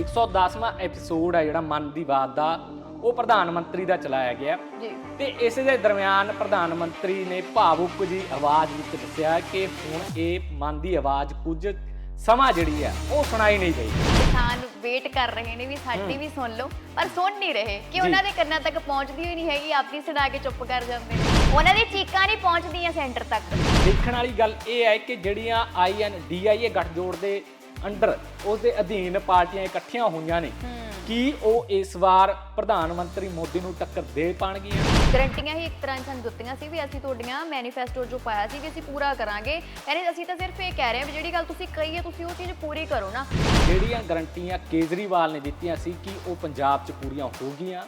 110ਵਾਂ episode ਹੈ ਜਿਹੜਾ ਮਨ ਦੀ ਬਾਤ ਦਾ ਉਹ ਪ੍ਰਧਾਨ ਮੰਤਰੀ ਦਾ ਚਲਾਇਆ ਗਿਆ। ਜੀ। ਤੇ ਇਸੇ ਦੇ ਦਰਮਿਆਨ ਪ੍ਰਧਾਨ ਮੰਤਰੀ ਨੇ ਭਾਵੁਕ ਜੀ ਆਵਾਜ਼ ਵਿੱਚ ਦੱਸਿਆ ਕਿ ਹੁਣ ਇਹ ਮਨ ਦੀ ਆਵਾਜ਼ ਕੁਝ ਸਮਾਂ ਜਿਹੜੀ ਹੈ ਉਹ ਸੁਣਾਈ ਨਹੀਂ ਗਈ। ਕਿਸਾਨ ਵੇਟ ਕਰ ਰਹੇ ਨੇ ਵੀ ਸਾਡੀ ਵੀ ਸੁਣ ਲਓ ਪਰ ਸੁਣ ਨਹੀਂ ਰਹੇ ਕਿ। ਉਹਨਾਂ ਦੇ ਕੰਨਾਂ ਤੱਕ ਪਹੁੰਚਦੀ ਹੋਈ ਨਹੀਂ ਹੈਗੀ ਆਪਣੀ ਸੁਣਾ ਕੇ ਚੁੱਪ ਕਰ ਜਾਂਦੇ ਨੇ। ਉਹਨਾਂ ਦੀ ਚੀਕਾਂ ਨਹੀਂ ਪਹੁੰਚਦੀਆਂ ਸੈਂਟਰ ਤੱਕ। ਦੇਖਣ ਵਾਲੀ ਗੱਲ ਇਹ ਹੈ ਕਿ ਜਿਹੜੀਆਂ ਆਈਐਨਡੀਆਈਏ ਗੱਠਜੋੜ ਦੇ ਅੰਡਰ ਉਸ ਦੇ ਅਧੀਨ ਪਾਰਟੀਆਂ ਇਕੱਠੀਆਂ ਹੋਈਆਂ ਨੇ। ਕੀ ਉਹ ਇਸ ਵਾਰ ਪ੍ਰਧਾਨ ਮੰਤਰੀ ਮੋਦੀ ਨੂੰ ਟੱਕਰ ਦੇ ਪਾਣਗੀਆਂ? ਗਰੰਟੀਆਂ ਹੀ ਇੱਕ ਤਰ੍ਹਾਂ ਦੀ ਸਾਨੂੰ ਦਿੱਤੀਆਂ ਸੀ ਵੀ ਅਸੀਂ ਤੁਹਾਡੀਆਂ ਮੈਨੀਫੈਸਟੋ ਜੋ ਪਾਇਆ ਸੀ ਵੀ ਅਸੀਂ ਪੂਰਾ ਕਰਾਂਗੇ। ਯਾਨੀ ਅਸੀਂ ਤਾਂ ਸਿਰਫ ਇਹ ਕਹਿ ਰਹੇ ਹਾਂ ਵੀ ਜਿਹੜੀ ਗੱਲ ਤੁਸੀਂ ਕਹੀ ਹੈ ਤੁਸੀਂ ਉਹ ਚੀਜ਼ ਪੂਰੀ ਕਰੋ ਨਾ। ਜਿਹੜੀਆਂ ਗਰੰਟੀਆਂ ਕੇਜਰੀਵਾਲ ਨੇ ਦਿੱਤੀਆਂ ਸੀ ਕਿ ਉਹ ਪੰਜਾਬ 'ਚ ਪੂਰੀਆਂ ਹੋ ਗਈਆਂ?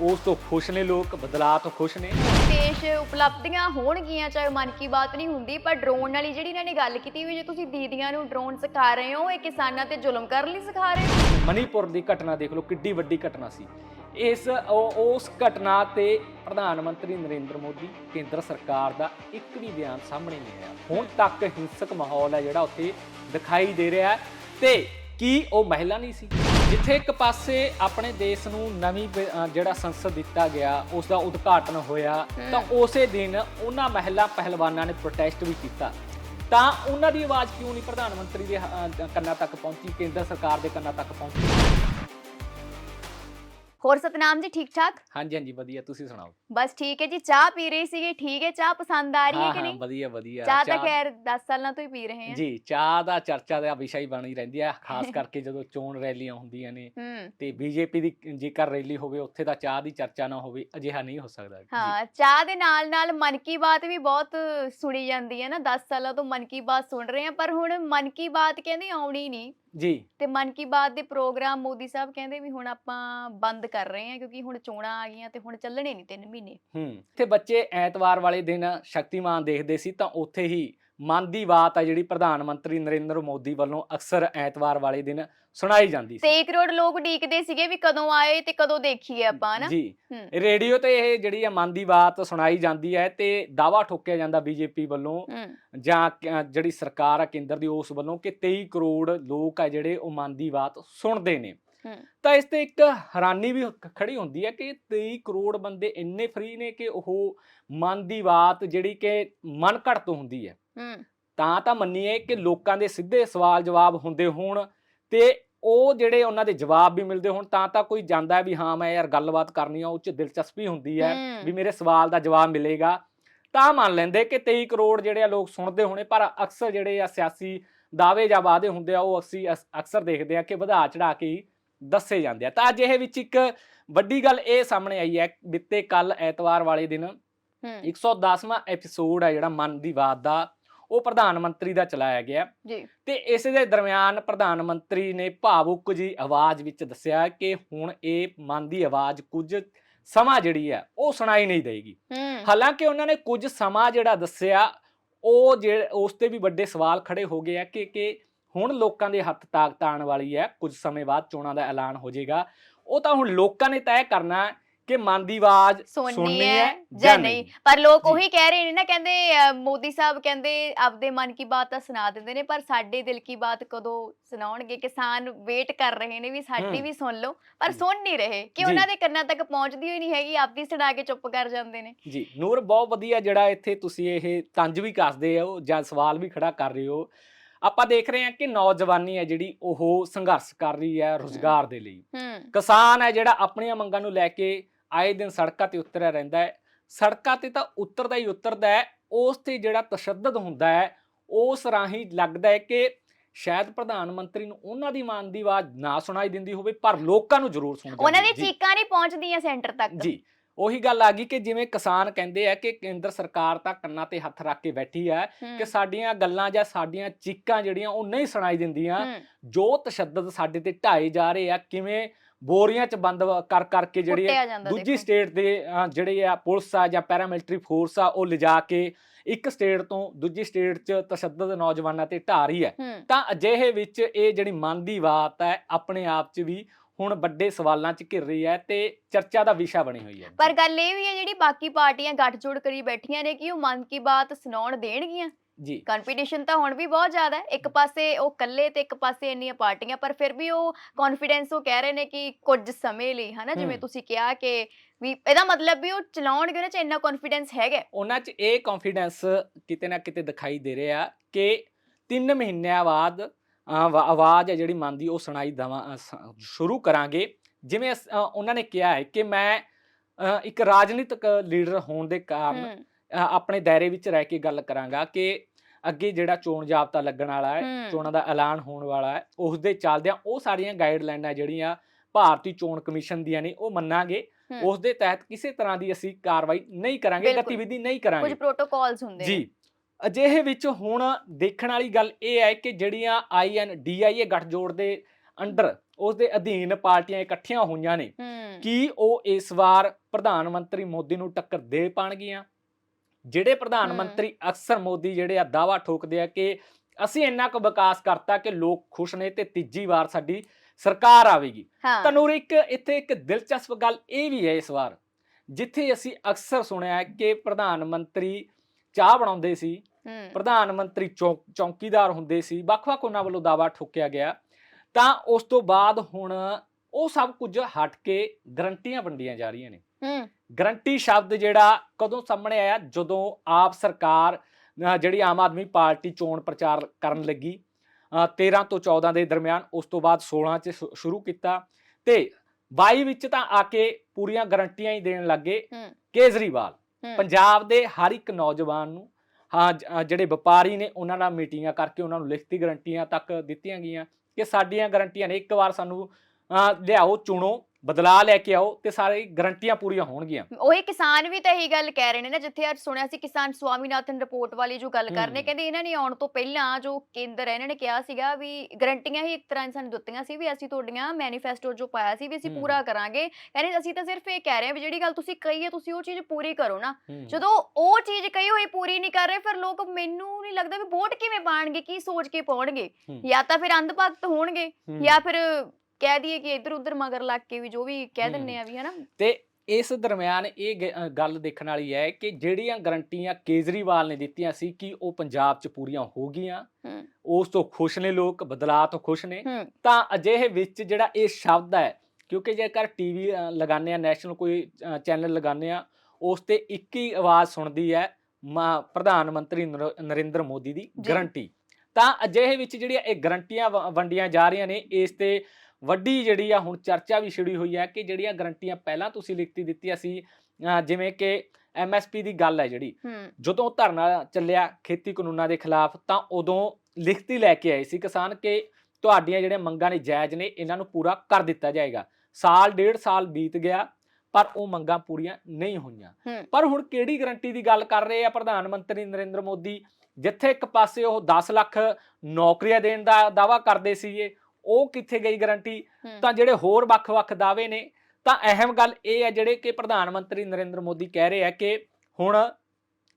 ਉਸ ਤੋਂ ਖੁਸ਼ ਨੇ ਲੋਕ ਬਦਲਾਅ ਤੋਂ ਖੁਸ਼ ਨੇ? ਵਿਸ਼ੇਸ਼ ਉਪਲਬਧੀਆਂ ਹੋਣਗੀਆਂ ਚਾਹੇ ਮਨ ਕੀ ਬਾਤ ਨਹੀਂ ਹੁੰਦੀ ਪਰ ਡਰੋਨ ਵਾਲੀ ਜਿਹੜੀ ਇਹਨਾਂ ਨੇ ਗੱਲ ਕੀਤੀ ਵੀ ਜੇ ਤੁਸੀਂ ਦੀਦੀਆਂ ਨੂੰ ਡਰੋਨ ਸਿਖਾ ਰਹੇ ਹੋ ਇਹ ਕਿਸਾਨਾਂ ਤੇ ਜ਼ੁਲਮ ਕਰਨ ਲਈ ਸਿਖਾ ਰਹੇ ਹੋ। ਮਨੀਪੁਰ ਦੀ ਘਟਨਾ ਦੇਖ ਲਓ ਕਿੱਡੀ ਵੱਡੀ ਘਟਨਾ ਸੀ। ਇਸ ਉਸ ਘਟਨਾ ਤੇ ਪ੍ਰਧਾਨ ਮੰਤਰੀ ਨਰਿੰਦਰ ਮੋਦੀ ਕੇਂਦਰ ਸਰਕਾਰ ਦਾ ਇੱਕ ਵੀ ਬਿਆਨ ਸਾਹਮਣੇ ਨਹੀਂ ਆਇਆ। ਹੁਣ ਤੱਕ ਹਿੰਸਕ ਮਾਹੌਲ ਹੈ ਜਿਹੜਾ ਉੱਥੇ ਦਿਖਾਈ ਦੇ ਰਿਹਾ ਹੈ ਤੇ ਕੀ ਉਹ ਮਹਿਲਾ ਨਹੀਂ ਸੀ? ਜਿੱਥੇ ਇੱਕ ਪਾਸੇ ਆਪਣੇ ਦੇਸ਼ ਨੂੰ ਨਵੀਂ ਜਿਹੜਾ ਸੰਸਦ ਦਿੱਤਾ ਗਿਆ ਉਸ ਦਾ ਉਦਘਾਟਨ ਹੋਇਆ ਤਾਂ ਉਸੇ ਦਿਨ ਉਹਨਾਂ ਮਹਿਲਾ ਪਹਿਲਵਾਨਾਂ ਨੇ ਪ੍ਰੋਟੈਸਟ ਵੀ ਕੀਤਾ। ਤਾਂ ਉਹਨਾਂ ਦੀ ਆਵਾਜ਼ ਕਿਉਂ ਨਹੀਂ ਪ੍ਰਧਾਨ ਮੰਤਰੀ ਦੇ ਕੰਨਾਂ ਤੱਕ ਪਹੁੰਚੀ ਕੇਂਦਰ ਸਰਕਾਰ ਦੇ ਕੰਨਾਂ ਤੱਕ ਪਹੁੰਚੀ? ਹੋਰ ਸਤਨਾਮ ਜੀ ਠੀਕ ਠਾਕ? ਹਾਂਜੀ ਹਾਂਜੀ ਵਧੀਆ। ਤੁਸੀਂ ਸੁਣਾਓ? ਬਸ ਠੀਕ ਹੈ ਜੀ ਚਾਹ ਪੀ ਰਹੀ ਸੀਗੀ ਠੀਕ ਹੈ ਚਾਹ ਪਸੰਦ ਆ ਰਹੀ ਹੈ ਕਿ ਹਾਂ ਨਹੀਂ? ਵਧੀਆ ਵਧੀਆ। ਚਾਹ ਤਾਂ ਖੈਰ 10 ਸਾਲਾਂ ਤੋਂ ਹੀ ਪੀ ਰਹੇ ਹਾਂ। ਜੀ ਚਾਹ ਦਾ ਚਰਚਾ ਦਾ ਵਿਸ਼ਾ ਹੀ ਬਣੀ ਰਹਿੰਦੀ ਹੈ ਖਾਸ ਕਰਕੇ ਜਦੋਂ ਚੋਣ ਰੈਲੀਆਂ ਹੁੰਦੀਆਂ ਨੇ ਤੇ ਬੀਜੇਪੀ ਦੀ ਜੇਕਰ ਰੈਲੀ ਹੋਵੇ ਉੱਥੇ ਤਾਂ ਚਾਹ ਦੀ ਚਰਚਾ ਨਾ ਹੋਵੇ ਅਜਿਹਾ ਨਹੀਂ ਹੋ ਸਕਦਾ। ਹਾਂ ਚਾਹ ਦੇ ਨਾਲ ਨਾਲ ਮਨ ਕੀ ਬਾਤ ਵੀ ਬਹੁਤ ਸੁਣੀ ਜਾਂਦੀ ਹੈ ਨਾ 10 ਸਾਲਾਂ ਤੋਂ ਮਨ ਕੀ ਬਾਤ ਸੁਣ ਰਹੇ ਹਾਂ ਪਰ ਹੁਣ ਮਨ ਕੀ ਬਾਤ ਕਹਿੰਦੇ ਆਉਣੀ ਨਹੀਂ। ਜੀ। ਤੇ ਮਨ ਕੀ ਬਾਤ ਦੇ ਪ੍ਰੋਗਰਾਮ ਮੋਦੀ ਸਾਹਿਬ ਕਹਿੰਦੇ ਵੀ ਹੁਣ ਆਪਾਂ ਬੰਦ ਕਰ ਰਹੇ ਹਾਂ ਕਿਉਂਕਿ ਹੁਣ ਚੋਣਾਂ ਆ ਗਈਆਂ ਤੇ ਹੁਣ ਚੱਲਣੇ ਨਹੀਂ 3 ਮਹੀਨੇ। ਹੂੰ ਤੇ ਬੱਚੇ ਐਤਵਾਰ ਵਾਲੇ ਦਿਨ ਸ਼ਕਤੀਮਾਨ ਦੇਖਦੇ ਸੀ ਤਾਂ ਉੱਥੇ ਹੀ ਮਨ ਦੀ ਬਾਤ ਆ ਜਿਹੜੀ ਪ੍ਰਧਾਨ ਮੰਤਰੀ ਨਰਿੰਦਰ ਮੋਦੀ ਵੱਲੋਂ ਅਕਸਰ ਐਤਵਾਰ ਵਾਲੇ ਦਿਨ ਸੁਣਾਈ ਜਾਂਦੀ ਸੀ। 6 ਕਰੋੜ ਲੋਕ ਉਡੀਕਦੇ ਸੀਗੇ ਵੀ ਕਦੋਂ ਆਏ ਤੇ ਕਦੋਂ ਦੇਖੀਏ ਆਪਾਂ ਨਾ ਜੀ। ਰੇਡੀਓ ਤੇ ਇਹ ਜਿਹੜੀ ਆ ਮਨ ਦੀ ਬਾਤ ਸੁਣਾਈ ਜਾਂਦੀ ਹੈ ਤੇ ਦਾਵਾ ਠੋਕਿਆ ਜਾਂਦਾ ਬੀਜੇਪੀ ਵੱਲੋਂ ਜਾਂ ਜਿਹੜੀ ਸਰਕਾਰ ਆ ਕੇਂਦਰ ਦੀ ਉਸ ਵੱਲੋਂ ਕਿ 23 ਕਰੋੜ ਲੋਕ ਆ ਜਿਹੜੇ ਉਹ ਮਨ ਦੀ ਬਾਤ ਸੁਣਦੇ ਨੇ। ਤਾਂ ਇਸ ਤੇ ਇੱਕ ਹੈਰਾਨੀ ਵੀ ਖੜੀ ਹੁੰਦੀ ਹੈ ਕਿ 23 ਕਰੋੜ ਬੰਦੇ ਇੰਨੇ ਫ੍ਰੀ ਨੇ ਕਿ ਉਹ ਮਨ ਦੀ ਬਾਤ ਜਿਹੜੀ ਕਿ ਮਨ ਘੜਤ ਤੋਂ ਹੁੰਦੀ ਹੈ। ਹੂੰ। ਤਾਂ ਤਾਂ ਮੰਨੀਏ ਕਿ ਲੋਕਾਂ ਦੇ ਸਿੱਧੇ ਸਵਾਲ ਜਵਾਬ ਹੁੰਦੇ ਹੋਣ ਤੇ ਉਹ ਜਿਹੜੇ ਉਹਨਾਂ ਦੇ ਜਵਾਬ ਵੀ ਮਿਲਦੇ ਹੋਣ ਤਾਂ ਤਾਂ ਕੋਈ ਜਾਂਦਾ ਵੀ ਹਾਂ ਮੈਂ ਯਾਰ ਗੱਲਬਾਤ ਕਰਨੀ ਆ ਉਹ ਚ ਦਿਲਚਸਪੀ ਹੁੰਦੀ ਹੈ। ਵੀ ਮੇਰੇ ਸਵਾਲ ਦਾ ਜਵਾਬ ਮਿਲੇਗਾ। ਤਾਂ ਮੰਨ ਲੈਂਦੇ ਕਿ 23 ਕਰੋੜ ਜਿਹੜੇ ਆ ਲੋਕ ਸੁਣਦੇ ਹੋਣੇ ਪਰ ਅਕਸਰ ਜਿਹੜੇ ਆ ਸਿਆਸੀ ਦਾਅਵੇ ਜਾਂ ਵਾਅਦੇ ਹੁੰਦੇ ਆ ਉਹ ਅਸੀਂ ਅਕਸਰ ਦੇਖਦੇ ਆ ਕਿ ਵਧਾ ਚੜਾ ਕੇ ਦੱਸੇ ਜਾਂਦੇ ਆ। ਤਾਂ ਅੱਜ ਇਹ ਵਿੱਚ ਇੱਕ ਵੱਡੀ ਗੱਲ ਇਹ ਸਾਹਮਣੇ ਆਈ ਹੈ ਬਿੱਤੇ ਕੱਲ ਐਤਵਾਰ ਵਾਲੇ ਦਿਨ ਹੂੰ। 110ਵਾਂ ਐਪੀਸੋਡ ਹੈ ਜਿਹੜਾ ਮਨ ਦੀ ਬਾਤ ਦਾ। ਉਹ ਪ੍ਰਧਾਨ ਮੰਤਰੀ ਦਾ ਚਲਾਇਆ ਗਿਆ। ਜੀ। ਤੇ ਇਸੇ ਦੇ ਦਰਮਿਆਨ ਪ੍ਰਧਾਨ ਮੰਤਰੀ ਨੇ ਭਾਵੁਕ ਜੀ ਆਵਾਜ਼ ਵਿੱਚ ਦੱਸਿਆ ਕਿ ਹੁਣ ਇਹ ਮਨ ਦੀ ਆਵਾਜ਼ ਕੁਝ ਸਮਾਂ ਜਿਹੜੀ ਹੈ ਉਹ ਸੁਣਾਈ ਨਹੀਂ ਦੇਗੀ। ਹਾਲਾਂਕਿ ਉਹਨਾਂ ਨੇ ਕੁਝ ਸਮਾਂ ਜਿਹੜਾ ਦੱਸਿਆ ਉਹ ਜਿਹੜੇ ਉਸ ਤੇ ਵੀ ਵੱਡੇ ਸਵਾਲ ਖੜੇ ਹੋ ਗਏ ਆ ਕਿ ਕਿ ਹੁਣ ਲੋਕਾਂ ਦੇ ਹੱਥ ਤਾਕਤ ਆਉਣ ਵਾਲੀ ਹੈ ਕੁਝ ਸਮੇਂ ਬਾਅਦ ਚੋਣਾਂ ਦਾ ਐਲਾਨ ਹੋ ਜਾਏਗਾ। ਉਹ ਤਾਂ ਹੁਣ ਲੋਕਾਂ ਨੇ ਤੈਅ ਕਰਨਾ ਹੈ ਕਿ ਮਨ ਦੀ ਆਵਾਜ਼ ਸੁਣਨੀ ਹੈ ਜਾਂ ਨਹੀਂ ਪਰ ਲੋਕ। ਉਹੀ ਕਹਿ ਰਹੇ ਨੇ ਨਾ ਕਹਿੰਦੇ ਮੋਦੀ ਸਾਹਿਬ ਕਹਿੰਦੇ ਆਪਦੇ ਮਨ ਕੀ ਬਾਤ ਤਾਂ ਸੁਣਾ ਦਿੰਦੇ ਨੇ ਪਰ ਸਾਡੇ ਦਿਲ ਕੀ ਬਾਤ ਕਦੋਂ ਸੁਣਾਉਣਗੇ ਕਿਸਾਨ ਵੇਟ ਕਰ ਰਹੇ ਨੇ ਵੀ ਸਾਡੀ। ਵੀ ਸੁਣ ਲਓ ਪਰ। ਸੁਣ ਨਹੀਂ ਰਹੇ ਕਿ। ਉਹਨਾਂ ਦੇ ਕੰਨਾਂ ਤੱਕ ਪਹੁੰਚਦੀ ਹੋਈ ਨਹੀਂ ਹੈਗੀ ਆਪਦੀ ਸੁਣਾ ਕੇ ਚੁੱਪ ਕਰ ਜਾਂਦੇ ਨੇ ਜੀ ਨੂਰ ਬਹੁਤ ਵਧੀਆ ਜਿਹੜਾ ਇੱਥੇ ਤੁਸੀਂ ਇਹ ਤੰਜ ਵੀ ਕੱਸਦੇ ਹੋ ਜਾਂ ਸਵਾਲ ਵੀ ਖੜਾ ਕਰ ਰਹੇ ਹੋ ਆਪਾਂ ਦੇਖ ਰਹੇ ਹਾਂ ਕਿ ਨੌਜਵਾਨੀ ਹੈ ਜਿਹੜੀ ਉਹ ਸੰਘਰਸ਼ ਕਰ ਰਹੀ ਹੈ ਰੋਜ਼ਗਾਰ ਦੇ ਲਈ ਕਿਸਾਨ ਹੈ ਜਿਹੜਾ ਆਪਣੀਆਂ ਮੰਗਾਂ ਨੂੰ ਲੈ ਕੇ ਆਏ ਦਿਨ ਸੜਕਾਂ ਤੇ ਉਤਰਿਆ ਰਹਿੰਦਾ ਹੈ। ਸੜਕਾਂ ਤੇ ਤਾਂ ਉਤਰਦਾ ਹੀ ਉਤਰਦਾ ਹੈ। ਉਸ ਤੇ ਜਿਹੜਾ ਤਸ਼ੱਦਦ ਹੁੰਦਾ ਹੈ ਉਸ ਰਾਹੀਂ ਲੱਗਦਾ ਹੈ ਕਿ ਸ਼ਾਇਦ ਪ੍ਰਧਾਨ ਮੰਤਰੀ ਨੂੰ ਉਹਨਾਂ ਦੀ ਮਨ ਦੀ ਆਵਾਜ਼ ਨਾ ਸੁਣਾਈ ਦਿੰਦੀ ਹੋਵੇ ਪਰ ਲੋਕਾਂ ਨੂੰ ਜ਼ਰੂਰ ਸੁਣ ਉਹਨਾਂ ਦੀ। ਚੀਕਾਂ ਨਹੀਂ ਪਹੁੰਚਦੀਆਂ ਸੈਂਟਰ ਤੱਕ। ਜੀ। ਉਹੀ ਗੱਲ ਆ ਗਈ ਕਿ ਜਿਵੇਂ ਕਿਸਾਨ ਕਹਿੰਦੇ ਆ ਕਿ ਕੇਂਦਰ ਸਰਕਾਰ ਤਾਂ ਕੰਨਾਂ ਤੇ ਹੱਥ ਰੱਖ ਕੇ ਬੈਠੀ ਹੈ। ਕਿ ਸਾਡੀਆਂ ਗੱਲਾਂ ਜਾਂ ਸਾਡੀਆਂ ਚੀਕਾਂ ਜਿਹੜੀਆਂ ਉਹ ਨਹੀਂ ਸੁਣਾਈ ਦਿੰਦੀਆਂ। ਜੋ ਤਸ਼ੱਦਦ ਸਾਡੇ ਤੇ ਢਾਏ ਜਾ ਰਹੇ ਆ ਕਿਵੇਂ ਬੋਰੀਆਂ 'ਚ ਬੰਦ ਕਰ ਕਰਕੇ ਜਿਹੜੀ ਦੂਜੀ। ਸਟੇਟ ਦੇ ਜਿਹੜੇ ਆ ਪੁਲਿਸ ਆ ਜਾਂ ਪੈਰਾਮਿਲਟਰੀ ਫੋਰਸ ਆ ਉਹ ਲਿਜਾ ਕੇ ਇੱਕ ਸਟੇਟ ਤੋਂ ਦੂਜੀ ਸਟੇਟ 'ਚ ਤਸ਼ੱਦਦ ਨੌਜਵਾਨਾਂ ਤੇ ਢਾ ਰਹੀ ਹੈ। ਹੂੰ। ਤਾਂ ਅਜਿਹੇ ਵਿੱਚ ਇਹ ਜਿਹੜੀ ਮਨ ਦੀ ਬਾਤ ਹੈ ਆਪਣੇ ਆਪ 'ਚ ਵੀ ਹੁਣ ਵੱਡੇ ਸਵਾਲਾਂ 'ਚ ਘਿਰ ਰਹੀ ਹੈ ਤੇ ਚਰਚਾ ਦਾ ਵਿਸ਼ਾ ਬਣੀ ਹੋਈ ਹੈ। ਪਰ ਗੱਲ ਇਹ ਵੀ ਹੈ ਜਿਹੜੀ ਬਾਕੀ ਪਾਰਟੀਆਂ ਗੱਠਜੋੜ ਕਰੀ ਬੈਠੀਆਂ ਨੇ ਕਿ ਉਹ ਮਨ ਕੀ ਬਾਤ ਸੁਣਾਉਣ ਦੇਣਗੀਆਂ? ਜੀ। ਕੰਪੀਟੀਸ਼ਨ ਤਾਂ ਹੁਣ ਵੀ ਬਹੁਤ ਜ਼ਿਆਦਾ ਹੈ। ਇੱਕ ਪਾਸੇ ਉਹ ਇਕੱਲੇ ਤੇ ਇੱਕ ਪਾਸੇ ਇੰਨੀਆਂ ਪਾਰਟੀਆਂ ਪਰ ਫਿਰ ਵੀ ਉਹ ਕੌਨਫੀਡੈਂਸ ਉਹ ਕਹਿ ਰਹੇ ਨੇ ਕਿ ਕੁਝ ਸਮੇਂ ਲਈ ਹਨਾ? ਜਿਵੇਂ। ਤੁਸੀਂ ਕਿਹਾ ਕਿ ਵੀ ਇਹਦਾ ਮਤਲਬ ਵੀ ਉਹ ਚਲਾਉਣਗੇ ਉਹਨਾਂ ਚ ਇੰਨਾ ਕੌਨਫੀਡੈਂਸ ਹੈਗਾ। ਉਹਨਾਂ 'ਚ ਇਹ ਕੌਨਫੀਡੈਂਸ ਕਿਤੇ ਨਾ ਕਿਤੇ ਦਿਖਾਈ ਦੇ ਰਿਹਾ ਕਿ 3 ਮਹੀਨਿਆਂ ਬਾਅਦ ਆਵਾਜ਼ ਹੈ ਜਿਹੜੀ ਮਨ ਦੀ ਉਹ ਸੁਣਾਈ ਦਵਾਂ ਸ਼ੁਰੂ ਕਰਾਂਗੇ ਜਿਵੇਂ ਉਹਨਾਂ ਨੇ ਕਿਹਾ ਹੈ ਕਿ ਮੈਂ ਇੱਕ ਰਾਜਨੀਤਿਕ ਲੀਡਰ ਹੋਣ ਦੇ ਕਾਰਨ ਆਪਣੇ ਦਾਇਰੇ ਵਿੱਚ ਰਹਿ ਕੇ ਗੱਲ ਕਰਾਂਗਾ ਕਿ ਅੱਗੇ ਜਿਹੜਾ ਚੋਣ ਜਾਬਤਾ ਲੱਗਣ ਵਾਲਾ ਹੈ। ਚੋਣਾਂ ਦਾ ਐਲਾਨ ਹੋਣ ਵਾਲਾ ਹੈ ਉਸ ਦੇ ਚੱਲਦਿਆਂ ਉਹ ਸਾਰੀਆਂ ਗਾਈਡਲਾਈਨਾਂ ਜਿਹੜੀਆਂ ਭਾਰਤੀ ਚੋਣ ਕਮਿਸ਼ਨ ਦੀਆਂ ਨੇ ਉਹ ਮੰਨਾਂਗੇ। ਉਸ ਦੇ ਤਹਿਤ ਕਿਸੇ ਤਰ੍ਹਾਂ ਦੀ ਅਸੀਂ ਕਾਰਵਾਈ ਨਹੀਂ ਕਰਾਂਗੇ। ਗਤੀਵਿਧੀ ਨਹੀਂ ਕੁਝ ਕਰਾਂਗੇ ਪ੍ਰੋਟੋਕਾਲਸ ਹੁੰਦੇ ਨੇ ਜੀ ਅਜਿਹੇ ਵਿੱਚ ਹੁਣ ਦੇਖਣ ਵਾਲੀ ਗੱਲ ਇਹ ਹੈ ਕਿ ਜਿਹੜੀਆਂ ਆਈਐਨ ਡੀਆਈਏ ਗੱਠਜੋੜ ਦੇ ਅੰਡਰ ਉਸ ਦੇ ਅਧੀਨ ਪਾਰਟੀਆਂ ਇਕੱਠੀਆਂ ਹੋਈਆਂ ਨੇ ਕੀ ਉਹ ਇਸ ਵਾਰ ਪ੍ਰਧਾਨ ਮੰਤਰੀ ਮੋਦੀ ਨੂੰ ਟੱਕਰ ਦੇ ਪਾਣਗੀਆਂ? ਜਿਹੜੇ ਪ੍ਰਧਾਨ। ਮੰਤਰੀ ਅਕਸਰ ਮੋਦੀ ਜਿਹੜੇ ਆ ਦਾਵਾ ਠੋਕਦੇ ਆ ਕਿ ਅਸੀਂ ਇੰਨਾ ਕੁ ਵਿਕਾਸ ਕਰਤਾ ਕਿ ਲੋਕ ਖੁਸ਼ ਨੇ ਤੇ ਤੀਜੀ ਵਾਰ ਸਾਡੀ ਸਰਕਾਰ ਆਵੇਗੀ। ਤਨੂਰ ਇੱਕ ਇੱਥੇ ਇੱਕ ਦਿਲਚਸਪ ਗੱਲ ਇਹ ਵੀ ਹੈ ਇਸ ਵਾਰ ਜਿੱਥੇ ਅਸੀਂ ਅਕਸਰ ਸੁਣਿਆ ਹੈ ਕਿ ਪ੍ਰਧਾਨ ਮੰਤਰੀ ਚਾਹ ਬਣਾਉਂਦੇ ਸੀ ਪ੍ਰਧਾਨ ਮੰਤਰੀ ਚੌਕ- ਚੌਕੀਦਾਰ ਹੁੰਦੇ ਸੀ ਵੱਖ-ਵੱਖ ਉਹਨਾਂ ਵੱਲੋਂ ਦਾਵਾ ਠੋਕਿਆ ਗਿਆ। ਤਾਂ ਉਸ ਤੋਂ ਬਾਅਦ ਹੁਣ ਉਹ ਸਭ ਕੁਝ ਹਟ ਕੇ ਗਰੰਟੀਆਂ ਵੰਡੀਆਂ ਜਾ ਰਹੀਆਂ ਨੇ। ਹੂੰ। ਗਰੰਟੀ ਸ਼ਬਦ ਜਿਹੜਾ ਕਦੋਂ ਸਾਹਮਣੇ ਆਇਆ? ਜਦੋਂ ਆਪ ਸਰਕਾਰ ਜਿਹੜੀ ਆਮ ਆਦਮੀ ਪਾਰਟੀ ਚੋਣ ਪ੍ਰਚਾਰ ਕਰਨ ਲੱਗੀ ਅਹ 13 ਤੋਂ 14 ਦੇ ਦਰਮਿਆਨ ਉਸ ਤੋਂ ਬਾਅਦ 16 ਚ ਸ਼ੁਰੂ ਕੀਤਾ। ਤੇ 22 ਵਿੱਚ ਤਾਂ ਆ ਕੇ ਪੂਰੀਆਂ ਗਰੰਟੀਆਂ ਹੀ ਦੇਣ ਲੱਗੇ ਕੇਜਰੀਵਾਲ ਪੰਜਾਬ ਦੇ ਹਰ ਇੱਕ ਨੌਜਵਾਨ ਨੂੰ ਹਾਂ ਜਿਹੜੇ ਵਪਾਰੀ ਨੇ ਉਹਨਾਂ ਨਾਲ ਮੀਟਿੰਗਾਂ ਕਰਕੇ ਉਹਨਾਂ ਨੂੰ ਲਿਖਤੀ ਗਰੰਟੀਆਂ ਤੱਕ ਦਿੱਤੀਆਂ ਗਈਆਂ ਕਿ ਸਾਡੀਆਂ ਗਰੰਟੀਆਂ ਨੇ ਇੱਕ ਵਾਰ ਸਾਨੂੰ ਲਿਆਓ, ਚੁਣੋ ਬਦਲਾ ਲੈ ਕੇ ਆਓ ਤੇ ਸਾਰੇ ਗਰੰਟੀਆਂ ਪੂਰੀਆਂ ਹੋਣਗੀਆਂ ਉਹੀ ਕਿਸਾਨ ਵੀ ਤਾਂ ਇਹੀ ਗੱਲ ਕਹਿ ਰਹੇ ਨੇ ਨਾ ਜਿੱਥੇ ਅੱਜ ਸੁਣਿਆ ਸੀ ਕਿਸਾਨ ਸਵਾਮੀਨਾਥਨ ਰਿਪੋਰਟ ਵਾਲੀ ਜੋ ਗੱਲ ਕਰ ਰਹੇ ਹਮ। ਕਹਿੰਦੇ ਇਹਨਾਂ ਨੇ ਆਉਣ ਤੋਂ ਪਹਿਲਾਂ ਜੋ ਕੇਂਦਰ ਹੈ ਇਹਨਾਂ ਨੇ ਕਿਹਾ ਸੀਗਾ ਵੀ ਗਰੰਟੀਆਂ ਹੀ ਇੱਕ ਤਰ੍ਹਾਂ ਦੀ ਸਾਨੂੰ ਦਿੱਤੀਆਂ ਸੀ ਵੀ ਅਸੀਂ ਤੁਹਾਡੀਆਂ ਮੈਨੀਫੈਸਟੋ ਜੋ ਪਾਇਆ ਸੀ ਵੀ ਅਸੀਂ। ਪੂਰਾ ਕਰਾਂਗੇ ਕਹਿੰਦੇ ਅਸੀਂ ਤਾਂ ਸਿਰਫ ਇਹ ਕਹਿ ਰਹੇ ਹਾਂ ਵੀ ਜਿਹੜੀ ਗੱਲ ਤੁਸੀਂ ਕਹੀ ਹੈ ਤੁਸੀਂ ਉਹ ਚੀਜ਼ ਪੂਰੀ ਕਰੋ ਨਾ। ਜਦੋਂ ਉਹ ਚੀਜ਼ ਕਹੀ ਹੋਈ ਪੂਰੀ ਨਹੀਂ ਕਰ ਰਹੇ ਫਿਰ ਲੋਕ ਮੈਨੂੰ ਨਹੀਂ ਲੱਗਦਾ ਵੀ ਵੋਟ ਕਿਵੇਂ ਪਾਣਗੇ ਕੀ ਸੋਚ ਕੇ ਪਾਉਣਗੇ। ਜਾਂ ਤਾਂ ਫਿਰ ਅੰਧ ਭਗਤ ਹੋਣਗੇ। ਜਾਂ ਫਿਰ ਕਹਿ ਦਈਏ ਕਿ ਇੱਧਰ ਉੱਧਰ ਮਗਰ ਲੱਗ ਕੇ ਵੀ ਜੋ ਵੀ ਕਹਿ। ਦਿੰਨੇ ਆ ਵੀ ਹਨਾ। ਤੇ ਇਸ ਦਰਮਿਆਨ ਇਹ ਗੱਲ ਦੇਖਣ ਵਾਲੀ ਹੈ ਕਿ ਜਿਹੜੀਆਂ ਗਰੰਟੀਆਂ ਕੇਜਰੀਵਾਲ ਨੇ ਦਿੱਤੀਆਂ ਸੀ ਕਿ ਉਹ ਪੰਜਾਬ 'ਚ ਪੂਰੀਆਂ ਹੋ ਗਈਆਂ। ਉਸ ਤੋਂ ਖੁਸ਼ ਨੇ ਲੋਕ ਬਦਲਾਅ ਤੋਂ ਖੁਸ਼ ਨੇ। ਤਾਂ ਅਜਿਹੇ ਵਿੱਚ ਜਿਹੜਾ ਇਹ ਸ਼ਬਦ ਹੈ ਕਿਉਂਕਿ ਜੇਕਰ ਟੀਵੀ ਲਗਾਉਂਦੇ ਆ ਨੈਸ਼ਨਲ ਕੋਈ ਚੈਨਲ ਲਗਾਉਂਦੇ ਆ ਉਸ ਤੇ ਇੱਕ ਹੀ ਆਵਾਜ਼ ਸੁਣਦੀ ਹੈ ਪ੍ਰਧਾਨ ਮੰਤਰੀ ਨਰ- ਨਰਿੰਦਰ ਮੋਦੀ ਦੀ। ਗਰੰਟੀ। ਤਾਂ ਅਜਿਹੇ ਵਿੱਚ ਜਿਹੜੀਆਂ ਇਹ ਗਰੰਟੀਆਂ ਵੰਡੀਆਂ ਜਾ ਰਹੀਆਂ ਨੇ ਇਸ ਤੇ ਵੱਡੀ ਜਿਹੜੀ ਆ ਹੁਣ ਚਰਚਾ ਵੀ ਛਿੜੀ ਹੋਈ ਹੈ ਕਿ ਜਿਹੜੀਆਂ ਗਰੰਟੀਆਂ ਪਹਿਲਾਂ ਤੁਸੀਂ ਲਿਖਤੀ ਦਿੱਤੀਆਂ ਸੀ ਜਿਵੇਂ ਕਿ ਐਮਐਸਪੀ ਦੀ ਗੱਲ ਹੈ ਜਿਹੜੀ ਜਦੋਂ ਧਰਨਾ ਚੱਲਿਆ ਖੇਤੀ ਕਾਨੂੰਨਾਂ ਦੇ ਖਿਲਾਫ ਤਾਂ ਉਦੋਂ ਲਿਖਤੀ ਲੈ ਕੇ ਆਏ ਸੀ ਕਿਸਾਨ ਕਿ ਤੁਹਾਡੀਆਂ ਜਿਹੜੀਆਂ ਮੰਗਾਂ ਨੇ ਜਾਇਜ਼ ਨੇ ਇਹਨਾਂ ਨੂੰ ਪੂਰਾ ਕਰ ਦਿੱਤਾ ਜਾਏਗਾ। ਸਾਲ ਡੇਢ ਸਾਲ ਬੀਤ ਗਿਆ ਪਰ ਉਹ ਮੰਗਾਂ ਪੂਰੀਆਂ ਨਹੀਂ ਹੋਈਆਂ। ਪਰ ਹੁਣ ਕਿਹੜੀ ਗਰੰਟੀ ਦੀ ਗੱਲ ਕਰ ਰਹੇ ਆ ਪ੍ਰਧਾਨ ਮੰਤਰੀ ਨਰਿੰਦਰ ਮੋਦੀ? ਜਿੱਥੇ ਇੱਕ ਪਾਸੇ ਉਹ 10 ਲੱਖ ਨੌਕਰੀਆਂ ਦੇਣ ਦਾ ਦਾਵਾ ਕਰਦੇ ਸੀਗੇ ਉਹ ਕਿੱਥੇ ਗਈ ਗਰੰਟੀ। ਤਾਂ ਜਿਹੜੇ ਹੋਰ ਵੱਖ-ਵੱਖ ਦਾਅਵੇ ਨੇ ਤਾਂ ਅਹਿਮ ਗੱਲ ਇਹ ਹੈ ਜਿਹੜੇ ਕਿ ਪ੍ਰਧਾਨ ਮੰਤਰੀ ਨਰਿੰਦਰ ਮੋਦੀ ਕਹਿ ਰਹੇ ਆ ਕਿ ਹੁਣ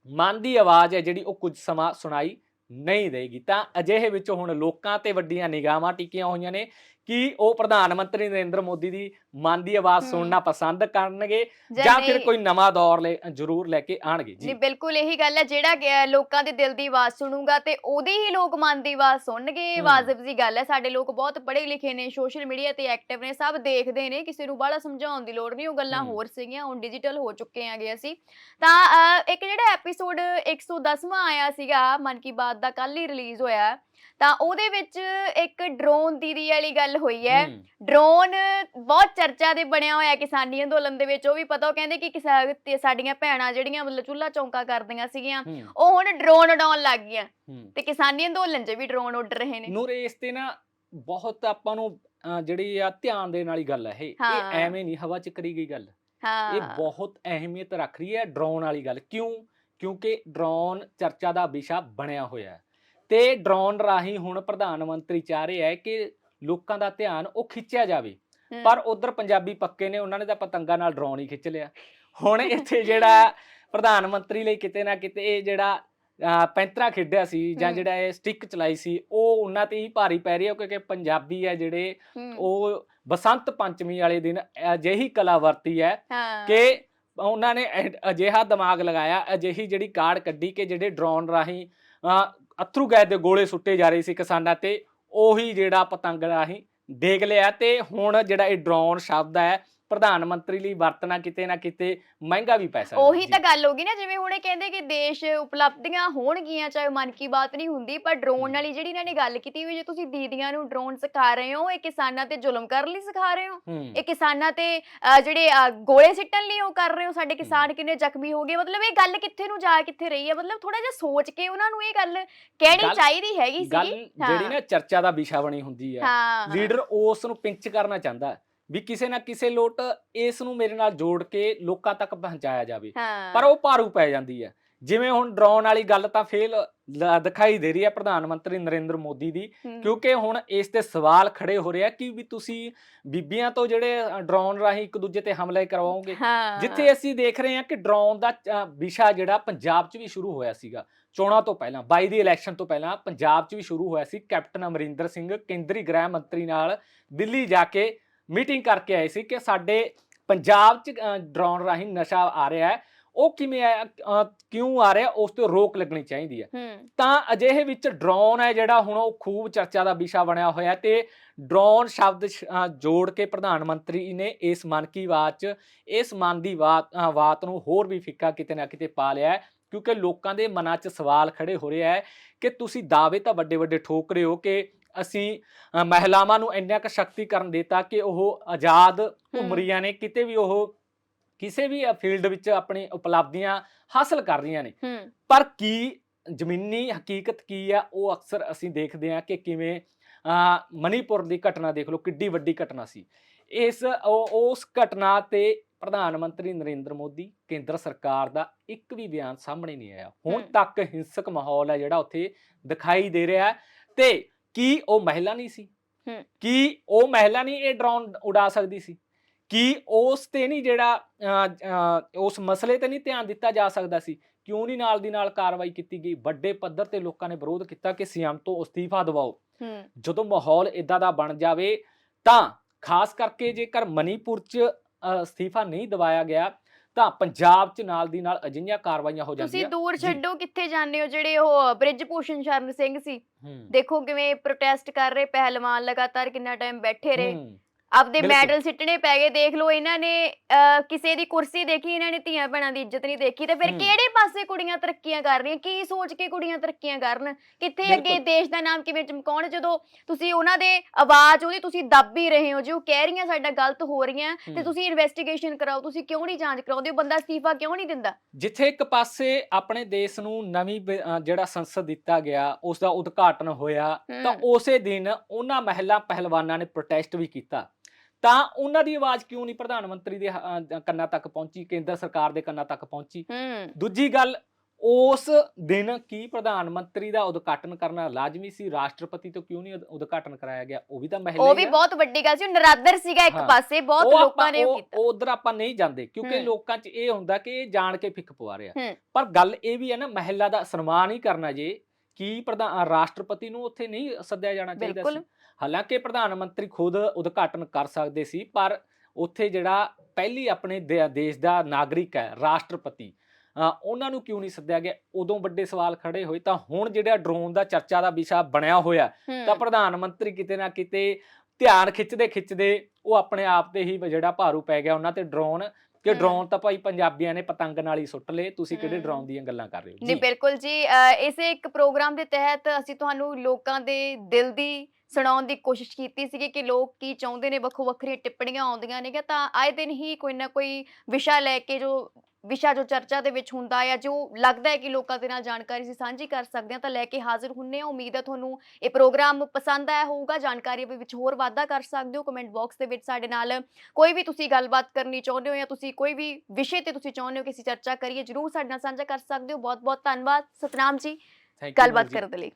ਮਨ ਦੀ ਆਵਾਜ਼ ਹੈ ਜਿਹੜੀ ਉਹ ਕੁਝ ਸਮਾਂ ਸੁਣਾਈ ਨਹੀਂ ਦੇਗੀ। ਤਾਂ ਅਜਿਹੇ ਵਿੱਚ ਹੁਣ ਲੋਕਾਂ ਤੇ ਵੱਡੀਆਂ ਨਿਗਾਹਾਂ ਟਿਕੀਆਂ ਹੋਈਆਂ ਨੇ। ਕਿ ਉਹ ਪ੍ਰਧਾਨ ਮੰਤਰੀ ਨਰਿੰਦਰ ਮੋਦੀ ਦੀ ਮਨ ਦੀ ਆਵਾਜ਼। ਸੁਣਨਾ ਪਸੰਦ ਕਰਨਗੇ ਜਾਂ ਫਿਰ ਕੋਈ ਨਵਾਂ ਦੌਰ ਲੈ ਜ਼ਰੂਰ ਲੈ ਕੇ ਆਣਗੇ ਜੀ ਨਹੀਂ ਬਿਲਕੁਲ ਇਹੀ ਗੱਲ ਹੈ ਜਿਹੜਾ ਲੋਕਾਂ ਦੇ ਦਿਲ ਦੀ ਆਵਾਜ਼ ਸੁਣੂਗਾ ਤੇ ਉਹਦੀ ਹੀ ਲੋਕ ਮਨ ਦੀ ਆਵਾਜ਼ ਸੁਣਨਗੇ। ਵਾਜਬ ਜੀ ਗੱਲ ਹੈ ਸਾਡੇ ਲੋਕ ਬਹੁਤ ਪੜ੍ਹੇ ਲਿਖੇ ਨੇ ਸੋਸ਼ਲ ਮੀਡੀਆ ਤੇ ਐਕਟਿਵ ਨੇ ਸਭ ਦੇਖਦੇ ਨੇ ਕਿਸੇ ਨੂੰ ਬਾਹਲਾ ਸਮਝਾਉਣ ਦੀ ਲੋੜ ਨਹੀਂ ਉਹ ਗੱਲਾਂ। ਹੋਰ ਸੀਗੀਆਂ ਹੁਣ ਡਿਜੀਟਲ ਹੋ ਚੁੱਕੇ ਆਂਗੇ ਅਸੀਂ ਤਾਂ ਇੱਕ ਜਿਹੜਾ ਐਪੀਸੋਡ 110ਵਾਂ ਆਇਆ ਸੀਗਾ ਮਨ ਕੀ ਬਾਤ ਦਾ ਕੱਲ ਹੀ ਰਿਲੀਜ਼ ਹੋਇਆ ਤਾਂ ਉਹਦੇ ਵਿੱਚ ਇੱਕ ਡਰੋਨ ਦੀਦੀ ਵਾਲੀ ਗੱਲ ਹੋਈ ਹੈ। ਡਰੋਨ ਬਹੁਤ ਚਰਚਾ ਦੇ ਬਣਿਆ ਹੋਇਆ ਕਿਸਾਨੀ ਅੰਦੋਲਨ ਦੇ ਵਿੱਚ ਉਹ ਵੀ ਪਤਾ ਉਹ ਕਹਿੰਦੇ ਕਿ ਤੇ ਸਾਡੀਆਂ ਭੈਣਾਂ ਜਿਹੜੀਆਂ ਮਤਲਬ ਚੁੱਲਾ ਚੌਂਕਾ ਕਰਦੀਆਂ ਸੀਗੀਆਂ ਉਹ ਹੁਣ ਡਰੋਨ ਉਡਾਉਣ ਲੱਗ ਗਈਆਂ। ਤੇ ਕਿਸਾਨੀ ਅੰਦੋਲਨ 'ਚ ਵੀ ਡਰੋਨ ਉੱਡ ਰਹੇ ਨੇ। ਨੂਰ ਇਸ ਤੇ ਨਾ ਬਹੁਤ ਆਪਾਂ ਨੂੰ ਜਿਹੜੀ ਆ ਧਿਆਨ ਦੇਣ ਵਾਲੀ ਗੱਲ ਹੈ ਇਹ। ਇਹ ਐਵੇਂ ਨਹੀਂ ਹਵਾ ਚ ਕਰੀ ਗਈ ਗੱਲ। ਇਹ ਹਾਂ ਬਹੁਤ ਅਹਿਮੀਅਤ ਰੱਖ ਰਹੀ ਹੈ ਡਰੋਨ ਵਾਲੀ ਗੱਲ। ਕਿਉਂ? ਕਿਉਂਕਿ ਡਰੋਨ ਚਰਚਾ ਦਾ ਵਿਸ਼ਾ ਬਣਿਆ ਹੋਇਆ ਹੈ। ਤੇ ਡਰੋਨ ਰਾਹੀਂ ਹੁਣ ਪ੍ਰਧਾਨ ਮੰਤਰੀ ਚਾਹ ਰਹੇ ਹੈ ਕਿ ਲੋਕਾਂ ਦਾ ਧਿਆਨ ਉਹ ਖਿੱਚਿਆ ਜਾਵੇ। ਪਰ ਉਧਰ ਪੰਜਾਬੀ ਪੱਕੇ ਨੇ ਉਹਨਾਂ ਨੇ ਤਾਂ ਪਤੰਗਾਂ ਨਾਲ ਡਰੋਨ ਹੀ ਖਿੱਚ ਲਿਆ। ਹੁਣ ਇੱਥੇ ਜਿਹੜਾ ਪ੍ਰਧਾਨ ਮੰਤਰੀ ਲਈ ਕਿਤੇ ਨਾ ਕਿਤੇ ਇਹ ਜਿਹੜਾ ਪੈਂਤਰਾ ਖੇਡਿਆ ਸੀ ਜਾਂ। ਜਿਹੜਾ ਇਹ ਸਟਿੱਕ ਚਲਾਈ ਸੀ ਉਹ ਉਹਨਾਂ ਤੇ ਹੀ ਭਾਰੀ ਪੈ ਰਹੀ ਹੈ ਕਿਉਂਕਿ ਪੰਜਾਬੀ ਹੈ ਜਿਹੜੇ ਉਹ ਬਸੰਤ ਪੰਚਮੀ ਵਾਲੇ ਦਿਨ ਅਜਿਹੀ ਕਲਾ ਵਰਤੀ ਹੈ ਕਿ ਉਹਨਾਂ ਨੇ ਅਜਿਹਾ ਦਿਮਾਗ ਲਗਾਇਆ ਅਜਿਹੀ ਜਿਹੜੀ ਕਾਰਡ ਕੱਢੀ ਕਿ ਜਿਹੜੇ ਡਰੋਨ ਰਾਹੀਂ ਅਥਰੂ ਗੈਸ ਦੇ ਗੋਲੇ ਸੁੱਟੇ ਜਾ ਰਹੇ ਸੀ ਕਿਸਾਨਾਂ ਤੇ, ਉਹੀ ਜਿਹੜਾ ਪਤੰਗ ਰਾਹੀਂ ਡੇਗ ਲਿਆ ਤੇ ਹੁਣ ਜਿਹੜਾ ਇਹ ਡਰੋਨ ਸ਼ਬਦ ਹੈ ਪ੍ਰਧਾਨ ਮੰਤਰੀ ਲਈ ਵਰਤਣਾ ਕਿਤੇ ਨਾ ਕਿਤੇ ਮਹਿੰਗਾ ਵੀ ਪੈ ਸਕਦਾ। ਉਹੀ। ਤਾਂ ਗੱਲ ਹੋ ਗਈ ਨਾ ਜਿਵੇਂ ਹੁਣੇ ਕਹਿੰਦੇ ਕਿ ਦੇਸ਼ ਉਪਲਬਧੀਆਂ ਹੋਣਗੀਆਂ ਚਾਹੇ ਮਨ ਕੀ ਬਾਤ ਨਹੀਂ ਹੁੰਦੀ ਪਰ ਡਰੋਨ ਵਾਲੀ ਜਿਹੜੀ ਇਹਨਾਂ ਨੇ ਗੱਲ ਕੀਤੀ ਵੀ ਜੇ ਤੁਸੀਂ ਦੀਦੀਆਂ ਨੂੰ ਡਰੋਨ ਸਿਖਾ ਰਹੇ ਹੋ ਇਹ ਕਿਸਾਨਾਂ ਤੇ ਜ਼ੁਲਮ ਕਰਨ ਲਈ ਸਿਖਾ ਰਹੇ ਹੋ। ਇਹ ਕਿਸਾਨਾਂ ਤੇ ਜਿਹੜੇ ਗੋਲੇ ਸਿੱਟਣ ਲਈ ਉਹ ਕਰ ਰਹੇ ਹੋ। ਸਾਡੇ ਕਿਸਾਨ ਕਿੰਨੇ ਜ਼ਖਮੀ ਹੋ ਗਏ। ਮਤਲਬ ਇਹ ਗੱਲ ਕਿੱਥੇ ਨੂੰ ਜਾ ਕਿੱਥੇ ਰਹੀ ਹੈ? ਮਤਲਬ ਥੋੜਾ ਜਿਹਾ ਸੋਚ ਕੇ ਉਹਨਾਂ ਨੂੰ ਇਹ ਗੱਲ ਕਹਿਣੀ ਚਾਹੀਦੀ ਹੈਗੀ ਸੀਗੀ। ਜਿਹੜੀ ਨਾ ਚਰਚਾ ਦਾ ਵਿਸ਼ਾ ਬਣੀ ਹੁੰਦੀ ਹੈ। ਹਾਂ। ਲੀਡਰ ਉਸ ਨੂੰ ਪਿੰਚ ਕਰਨਾ ਚਾਹੁੰਦਾ। ਹੈ ਵੀ ਕਿਸੇ ਨਾ ਕਿਸੇ ਲੋਟ ਇਸ ਨੂੰ ਮੇਰੇ ਨਾਲ ਜੋੜ ਕੇ ਲੋਕਾਂ ਤੱਕ ਪਹੁੰਚਾਇਆ ਜਾਵੇ। ਪਰ ਉਹ ਭਾਰੂ ਪੈ ਜਾਂਦੀ ਹੈ। ਜਿਵੇਂ ਹੁਣ ਡਰੋਨ ਵਾਲੀ ਗੱਲ ਤਾਂ ਫੇਲ ਦਿਖਾਈ ਦੇ ਰਹੀ ਹੈ ਪ੍ਰਧਾਨ ਮੰਤਰੀ ਨਰਿੰਦਰ ਮੋਦੀ ਦੀ ਕਿਉਂਕਿ ਹੁਣ ਇਸ ਤੇ ਸਵਾਲ ਖੜੇ ਹੋ ਰਿਹਾ ਕਿ ਵੀ ਤੁਸੀਂ ਬੀਬੀਆਂ ਤੋਂ ਜਿਹੜੇ ਡਰੋਨ ਰਾਹੀਂ ਇੱਕ ਦੂਜੇ ਤੇ ਹਮਲੇ ਕਰਵਾਓਗੇ ਜਿੱਥੇ ਅਸੀਂ ਦੇਖ ਰਹੇ ਹਾਂ ਕਿ ਡਰੋਨ ਦਾ ਵਿਸ਼ਾ ਜਿਹੜਾ ਪੰਜਾਬ 'ਚ ਵੀ ਸ਼ੁਰੂ ਹੋਇਆ ਸੀਗਾ ਚੋਣਾਂ ਤੋਂ ਪਹਿਲਾਂ 22 ਦੀ ਇਲੈਕਸ਼ਨ ਤੋਂ ਪਹਿਲਾਂ ਪੰਜਾਬ 'ਚ ਵੀ ਸ਼ੁਰੂ ਹੋਇਆ ਸੀ ਕੈਪਟਨ ਅਮਰਿੰਦਰ ਸਿੰਘ ਕੇਂਦਰੀ ਗ੍ਰਹਿ ਮੰਤਰੀ ਨਾਲ ਦਿੱਲੀ ਜਾ ਕੇ ਮੀਟਿੰਗ ਕਰਕੇ ਆਏ ਸੀ ਕਿ ਸਾਡੇ ਪੰਜਾਬ 'ਚ ਡਰੋਨ ਰਾਹੀਂ ਨਸ਼ਾ ਆ ਰਿਹਾ ਹੈ। ਉਹ ਕਿਵੇਂ ਆ ਕਿਉਂ ਆ ਰਿਹਾ ਉਸ ਤੇ ਰੋਕ ਲੱਗਣੀ ਚਾਹੀਦੀ ਹੈ। ਤਾਂ ਅਜਿਹੇ ਵਿੱਚ ਡਰੋਨ ਹੈ ਜਿਹੜਾ ਹੁਣ ਉਹ ਖੂਬ ਚਰਚਾ ਦਾ ਵਿਸ਼ਾ ਬਣਿਆ ਹੋਇਆ ਤੇ ਡਰੋਨ ਸ਼ਬਦ ਜੋੜ ਕੇ ਪ੍ਰਧਾਨ ਮੰਤਰੀ ਨੇ ਇਸ ਮਨ ਕੀ ਬਾਤ ਚ ਇਸ ਮਨ ਦੀ ਬਾਤ ਨੂੰ ਹੋਰ ਵੀ ਫਿੱਕਾ ਕਿਤੇ ਨਾ ਕਿਤੇ ਪਾ ਲਿਆ ਕਿਉਂਕਿ ਲੋਕਾਂ ਦੇ ਮਨਾਂ 'ਚ ਸਵਾਲ ਖੜੇ ਹੋ ਰਿਹਾ ਹੈ ਕਿ ਤੁਸੀਂ ਦਾਅਵੇ ਤਾਂ ਵੱਡੇ ਵੱਡੇ ਠੋਕ ਰਹੇ ਹੋ ਕਿ ਅਸੀਂ ਮਹਿਲਾਵਾਂ ਨੂੰ ਇੰਨਾ ਕੁ ਸ਼ਕਤੀਕਰਨ ਦਿੱਤਾ ਕਿ ਉਹ ਆਜ਼ਾਦ। ਰਹੀਆਂ ਨੇ ਕਿਤੇ ਵੀ ਉਹ ਕਿਸੇ ਵੀ ਫੀਲਡ ਵਿੱਚ ਆਪਣੀ ਉਪਲਬਧੀਆਂ ਹਾਸਲ ਕਰ ਰਹੀਆਂ ਨੇ। ਪਰ ਕੀ ਜ਼ਮੀਨੀ ਹਕੀਕਤ ਕੀ ਆ ਉਹ ਅਕਸਰ ਅਸੀਂ ਦੇਖਦੇ ਹਾਂ ਕਿ ਕਿਵੇਂ ਅਹ, ਮਣੀਪੁਰ ਦੀ ਘਟਨਾ ਦੇਖ ਲਓ ਕਿੱਡੀ ਵੱਡੀ ਘਟਨਾ ਸੀ। ਇਸ ਉਸ ਘਟਨਾ ਤੇ ਪ੍ਰਧਾਨ ਮੰਤਰੀ ਨਰਿੰਦਰ ਮੋਦੀ ਕੇਂਦਰ ਸਰਕਾਰ ਦਾ ਇੱਕ ਵੀ ਬਿਆਨ ਸਾਹਮਣੇ ਨਹੀਂ ਆਇਆ। ਹੁਣ। ਤੱਕ ਹਿੰਸਕ ਮਾਹੌਲ ਹੈ ਜਿਹੜਾ ਉੱਥੇ ਦਿਖਾਈ ਦੇ ਰਿਹਾ ਤੇ ਕੀ ਉਹ ਮਹਿਲਾ ਨਹੀਂ ਸੀ। ਕੀ ਉਹ ਮਹਿਲਾ ਨਹੀਂ ਇਹ ਡਰੋਨ ਉਡਾ ਸਕਦੀ ਸੀ? ਕੀ ਉਸ ਤੇ ਨਹੀਂ ਜਿਹੜਾ ਉਸ ਮਸਲੇ ਤੇ ਨਹੀਂ ਧਿਆਨ ਦਿੱਤਾ ਜਾ ਸਕਦਾ ਸੀ? ਕਿਉਂ ਨਹੀਂ ਨਾਲ ਦੀ ਨਾਲ ਕਾਰਵਾਈ ਕੀਤੀ ਗਈ? ਵੱਡੇ ਪੱਧਰ ਤੇ ਲੋਕਾਂ ਨੇ ਵਿਰੋਧ ਕੀਤਾ ਕਿ ਸੀਐਮ ਤੋਂ ਅਸਤੀਫਾ ਦਿਵਾਓ। ਜਦੋਂ ਮਾਹੌਲ ਇਦਾਂ ਦਾ ਬਣ ਜਾਵੇ ਤਾਂ ਖਾਸ ਕਰਕੇ ਜੇਕਰ ਮਨੀਪੁਰ 'ਚ ਅਸਤੀਫਾ ਨਹੀਂ ਦਿਵਾਇਆ ਗਿਆ ਤਾਂ ਪੰਜਾਬ 'ਚ ਨਾਲ ਦੀ ਨਾਲ ਅਜਿਹੀਆਂ ਕਾਰਵਾਈਆਂ ਹੋ ਤੁਸੀਂ ਜਾਂਦੀਆਂ। ਦੂਰ ਜੀ। ਛੱਡੋ ਕਿੱਥੇ ਜਾਂਦੇ ਹੋ ਜਿਹੜੇ ਉਹ ਬ੍ਰਿਜ ਭੂਸ਼ਣ ਸ਼ਰਨ ਸਿੰਘ ਸੀ। ਹੂੰ, ਦੇਖੋ ਕਿਵੇਂ ਪ੍ਰੋਟੈਸਟ ਕਰ ਰਹੇ ਪਹਿਲਵਾਨ ਲਗਾਤਾਰ ਕਿੰਨਾ ਟਾਈਮ ਬੈਠੇ ਰਹੇ। ਹੂੰ, ਆਪਦੇ। ਮੈਡਲ ਸਿੱਟਣੇ ਪੈ ਗਏ ਦੇਖ ਲਓ ਇਹਨਾਂ ਨੇ ਕਿਸੇ ਦੀ ਕੁਰਸੀ ਦੇਖੀ ਇਹਨਾਂ ਨੇ ਧੀਆਂ ਭੈਣਾਂ ਦੀ ਇੱਜ਼ਤ ਨਹੀਂ ਦੇਖੀ ਤੇ ਫਿਰ ਹੂੰ। ਕਿਹੜੇ ਪਾਸੇ ਕੁੜੀਆਂ ਤਰੱਕੀਆਂ ਕਰ ਰਹੀਆਂ ਕੀ ਸੋਚ ਕੇ ਕੁੜੀਆਂ ਤਰੱਕੀਆਂ ਕਰਨ ਕਿੱਥੇ ਅੱਗੇ। ਦੇਸ਼ ਦਾ ਨਾਮ ਕਿਵੇਂ ਚਮਕਾਉਣ ਜਦੋਂ ਤੁਸੀਂ ਉਹਨਾਂ ਦੇ ਆਵਾਜ਼ ਉਹਦੀ ਤੁਸੀਂ ਦੱਬ ਹੀ ਰਹੇ ਹੋ ਜੋ ਕਹਿ ਰਹੀਆਂ ਸਾਡਾ ਗਲਤ ਹੋ ਰਹੀਆਂ ਤੇ ਹੂੰ। ਤੁਸੀਂ ਇਨਵੈਸਟੀਗੇਸ਼ਨ ਕਰਾਓ ਤੁਸੀਂ ਕਿਉਂ ਨਹੀਂ ਜਾਂਚ ਕਰਾਉਂਦੇ ਉਹ ਬੰਦਾ ਅਸਤੀਫਾ ਕਿਉਂ ਨਹੀਂ ਦਿੰਦਾ ਜਿੱਥੇ ਇੱਕ ਪਾਸੇ ਆਪਣੇ ਦੇਸ਼ ਨੂੰ ਨਵੀਂ ਜਿਹੜਾ ਸੰਸਦ ਦਿੱਤਾ ਗਿਆ ਉਸ ਦਾ ਉਦਘਾਟਨ ਹੋਇਆ ਤਾਂ ਹੂੰ। ਉਸੇ ਦਿਨ ਉਹਨਾਂ ਮਹਿਲਾ ਪਹਿਲਵਾਨਾਂ ਨੇ ਪ੍ਰੋਟੈਸਟ ਵੀ ਕੀਤਾ ਤਾਂ ਉਹਨਾਂ ਦੀ ਆਵਾਜ਼ ਕਿਉਂ ਨਹੀਂ ਪ੍ਰਧਾਨ ਮੰਤਰੀ ਦੇ ਕੰਨਾਂ ਤੱਕ ਪਹੁੰਚੀ ਕੇਂਦਰ ਸਰਕਾਰ ਦੇ ਕੰਨਾਂ ਤੱਕ ਪਹੁੰਚੀ ਹੂੰ ਦੂਜੀ ਗੱਲ ਉਸ ਦਿਨ ਕੀ ਪ੍ਰਧਾਨ ਮੰਤਰੀ ਦਾ ਉਦਘਾਟਨ ਕਰਨਾ ਲਾਜ਼ਮੀ ਸੀ ਰਾਸ਼ਟਰਪਤੀ ਤੋਂ ਕਿਉਂ ਨਹੀਂ ਉਦ- ਉਦਘਾਟਨ ਕਰਾਇਆ ਗਿਆ ਉਹ ਵੀ ਤਾਂ ਮਹਿਲਾ ਉਹ ਵੀ। ਬਹੁਤ ਵੱਡੀ ਗੱਲ ਸੀ ਉਹ ਨਰਾਦਰ ਸੀਗਾ ਇੱਕ ਹਾਂ। ਪਾਸੇ ਬਹੁਤ ਲੋਕਾਂ ਨੇ ਉਹ ਉਹ ਕੀਤਾ ਉਧਰ ਆਪਾਂ ਨਹੀਂ ਜਾਂਦੇ ਕਿਉਂਕਿ ਹੂੰ। ਲੋਕਾਂ 'ਚ ਇਹ ਹੁੰਦਾ ਕਿ ਇਹ ਜਾਣ ਕੇ ਫਿੱਕ ਪਵਾ ਰਿਹਾ ਹੂੰ। ਪਰ ਗੱਲ ਇਹ ਵੀ ਹੈ ਨਾ ਮਹਿਲਾ ਦਾ ਸਨਮਾਨ ਹੀ ਕਰਨਾ ਜੇ ਕੀ ਪ੍ਰਧਾਨ ਰਾਸ਼ਟਰਪਤੀ ਨੂੰ ਉੱਥੇ ਨਹੀਂ ਸੱਦਿਆ ਜਾਣਾ ਚਾਹੀਦਾ ਬਿਲਕੁਲ। ਸੀ ਹਾਲਾਂਕਿ ਪ੍ਰਧਾਨ ਮੰਤਰੀ ਖੁਦ ਉਦਘਾਟਨ ਕਰ ਸਕਦੇ ਸੀ ਪਰ ਉੱਥੇ ਜਿਹੜਾ ਪਹਿਲੀ ਆਪਣੇ ਦੇਸ਼ ਦਾ ਨਾਗਰਿਕ ਹੈ ਰਾਸ਼ਟਰਪਤੀ ਉਹਨਾਂ ਨੂੰ ਕਿਉਂ ਨਹੀਂ ਸੱਦਿਆ ਗਿਆ ਉਦੋਂ ਵੱਡੇ ਸਵਾਲ ਖੜੇ ਹੋਏ ਤਾਂ ਹੁਣ ਜਿਹੜਾ ਡਰੋਨ ਦਾ ਚਰਚਾ ਦਾ ਵਿਸ਼ਾ ਬਣਿਆ ਹੋਇਆ ਤਾਂ ਪ੍ਰਧਾਨ ਮੰਤਰੀ ਕਿਤੇ ਨਾ ਕਿਤੇ ਧਿਆਨ ਖਿੱਚਦੇ ਖਿੱਚਦੇ ਉਹ ਆਪਣੇ ਆਪ ਤੇ ਹੀ ਜਿਹੜਾ ਭਾਰੂ ਪੈ ਗਿਆ ਉਹਨਾਂ ਤੇ ਡਰੋਨ ਕਿ। ਡਰੋਨ ਤਾਂ ਭਾਈ ਪੰਜਾਬੀਆਂ ਨੇ ਪਤੰਗ ਨਾਲ ਹੀ ਸੁੱਟ ਲਏ ਤੁਸੀਂ ਕਿਹੜੇ। ਡਰੋਨ ਦੀਆਂ ਗੱਲਾਂ ਕਰ ਰਹੇ ਹੋ ਨਹੀਂ ਬਿਲਕੁਲ ਜੀ ਇਸੇ ਇੱਕ ਪ੍ਰੋਗਰਾਮ ਦੇ ਤਹਿਤ ਅਸੀਂ ਤੁਹਾਨੂੰ ਲੋਕਾਂ ਦੇ ਦਿਲ ਦੀ ਸੁਣਾਉਣ ਦੀ ਕੋਸ਼ਿਸ਼ ਕੀਤੀ ਸੀਗੀ ਕਿ ਲੋਕ ਕੀ ਚਾਹੁੰਦੇ ਨੇ ਵੱਖੋ ਵੱਖਰੀਆਂ ਟਿੱਪਣੀਆਂ ਆਉਂਦੀਆਂ ਨੇ ਤਾਂ ਆਏ ਦਿਨ ਹੀ ਕੋਈ ਨਾ ਕੋਈ ਵਿਸ਼ਾ ਲੈ ਕੇ ਜੋ ਵਿਸ਼ਾ ਜੋ ਚਰਚਾ ਦੇ ਵਿੱਚ ਹੁੰਦਾ ਆ ਜੋ ਲੱਗਦਾ ਹੈ ਕਿ ਲੋਕਾਂ ਦੇ ਨਾਲ ਜਾਣਕਾਰੀ ਅਸੀਂ ਸਾਂਝੀ ਕਰ ਸਕਦੇ ਹਾਂ ਤਾਂ ਲੈ ਕੇ ਹਾਜ਼ਰ ਹੁੰਨੇ ਆ ਉਮੀਦ ਹੈ ਤੁਹਾਨੂੰ ਇਹ ਪ੍ਰੋਗਰਾਮ ਪਸੰਦ ਆਇਆ ਹੋਊਗਾ। ਜਾਣਕਾਰੀ ਦੇ ਵਿੱਚ ਹੋਰ ਵਾਧਾ ਕਰ ਸਕਦੇ ਹੋ। ਕਮੈਂਟ ਬਾਕਸ ਦੇ ਵਿੱਚ ਸਾਡੇ ਨਾਲ ਕੋਈ ਵੀ ਤੁਸੀਂ ਗੱਲਬਾਤ ਕਰਨੀ ਚਾਹੁੰਦੇ ਹੋ ਜਾਂ ਤੁਸੀਂ ਕੋਈ ਵੀ ਵਿਸ਼ੇ ਤੇ ਤੁਸੀਂ ਚਾਹੁੰਦੇ ਹੋ ਕਿ ਅਸੀਂ ਚਰਚਾ ਕਰੀਏ ਜਰੂਰ ਸਾਡੇ ਨਾਲ ਸਾਂਝਾ ਕਰ ਸਕਦੇ ਹੋ। ਬਹੁਤ ਬਹੁਤ ਧੰਨਵਾਦ। ਸਤਨਾਮ ਜੀ ਗੱਲਬਾਤ। ਕਰਨ ਦੇ ਲਈ.